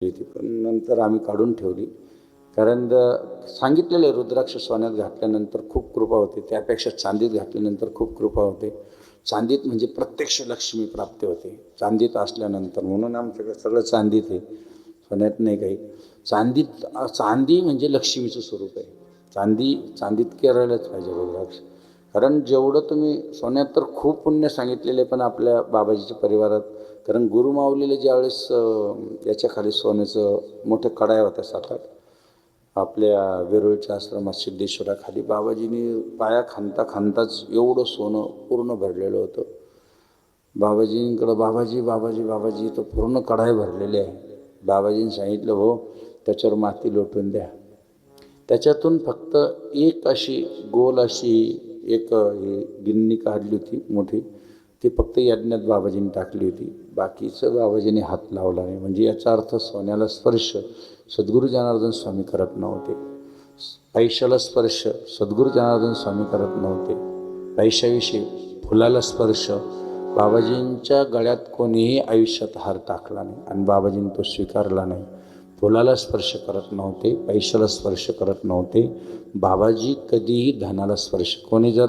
होती पण नंतर आम्ही काढून ठेवली. कारण सांगितलेले सांगितलेलं आहे रुद्राक्ष सोन्यात घातल्यानंतर खूप कृपा होते. त्यापेक्षा चांदीत घातल्यानंतर खूप कृपा होते. चांदीत म्हणजे प्रत्यक्ष लक्ष्मी प्राप्ती होते. चांदीत असल्यानंतर म्हणून आमच्याकडे सगळं चांदीत आहे. सोन्यात नाही काही. चांदीत चांदी म्हणजे लक्ष्मीचं स्वरूप आहे. चांदी चांदीत केरळच पाहिजे रुद्राक्ष. कारण जेवढं तुम्ही सोन्यात तर खूप पुण्य सांगितलेले पण आपल्या बाबाजीच्या परिवारात कारण गुरुमाऊलीला ज्यावेळेस याच्याखाली सोन्याचं मोठ्या कडाया होत्या सात आठ आपल्या वेरूळच्या आश्रमात सिद्धेश्वराखाली बाबाजींनी पाया खांता खांताच एवढं सोनं पूर्ण भरलेलं होतं. बाबाजींकडं बाबाजी बाबाजी बाबाजी तर पूर्ण कढाई भरलेली आहे. बाबाजींनी सांगितलं हो त्याच्यावर माती लोटून द्या. त्याच्यातून फक्त एक अशी गोल अशी एक हे गिन्नी काढली होती मोठी. ती फक्त यज्ञात बाबाजींनी टाकली होती. बाकीचं बाबाजीने हात लावला नाही. म्हणजे याचा अर्थ सोन्याला स्पर्श सद्गुरू जनार्दन स्वामी करत नव्हते. पैशाला स्पर्श सद्गुरू जनार्दन स्वामी करत नव्हते. पैशाविषयी फुलाला स्पर्श बाबाजींच्या गळ्यात कोणीही आयुष्यात हार टाकला नाही. आणि बाबाजींनी तो स्वीकारला नाही. फुलाला स्पर्श करत नव्हते पैशाला स्पर्श करत नव्हते. बाबाजी कधीही धनाला स्पर्श कोणी जर